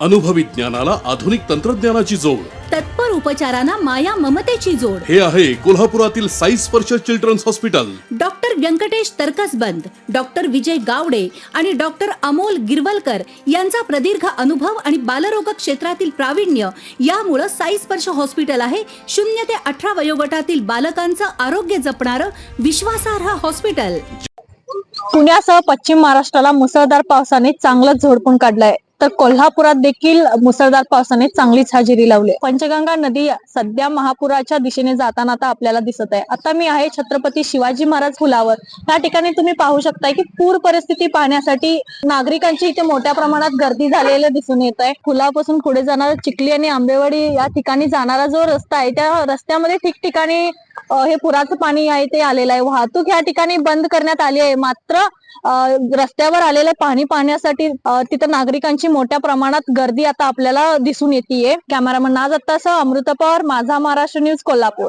अनुभवी ज्ञानाला आधुनिक तंत्रज्ञानाची जोड. तत्पर उपचारांना माया ममतेची जोड. हे आहे कोल्हापुरातील Sai Sparsh children's hospital. Doctor Venkatesh Tarkasband doctor Vijay Gawade आणि डॉक्टर अमोल गिरवलकर यांचा प्रदीर्घ अनुभव आणि बालरोग क्षेत्रातील प्रावीण्य यामुळं साई स्पर्श हॉस्पिटल आहे. शून्य ते अठरा वयोगटातील बालकांचं आरोग्य जपणारं विश्वासार्ह हॉस्पिटल. पुण्यासह पश्चिम महाराष्ट्राला मुसळधार पावसाने चांगलंच झोडपून काढलंय. तर कोल्हापुरात देखील मुसळधार पावसाने चांगलीच हजेरी लावली पंचगंगा नदी सध्या महापुराच्या दिशेने जाताना आता आपल्याला दिसत आहे. आता मी आहे छत्रपती शिवाजी महाराज पुलावर. या ठिकाणी तुम्ही पाहू शकताय की पूर परिस्थिती पाहण्यासाठी नागरिकांची इथे मोठ्या प्रमाणात गर्दी झालेली दिसून येत आहे. पुलापासून पुढे जाणारा चिखली आणि आंबेवाडी या ठिकाणी जाणारा जो रस्ता आहे त्या रस्त्यामध्ये ठिकठिकाणी हे पुराचं पाणी आहे ते आलेलं आहे. वाहतूक या ठिकाणी बंद करण्यात आली आहे. मात्र रस्त्यावर आलेलं पाणी पाहण्यासाठी तिथं नागरिकांची मोठ्या प्रमाणात गर्दी आता आपल्याला दिसून येते कॅमेरामन नाज अत्तासह अमृता पवार माझा महाराष्ट्र न्यूज कोल्हापूर.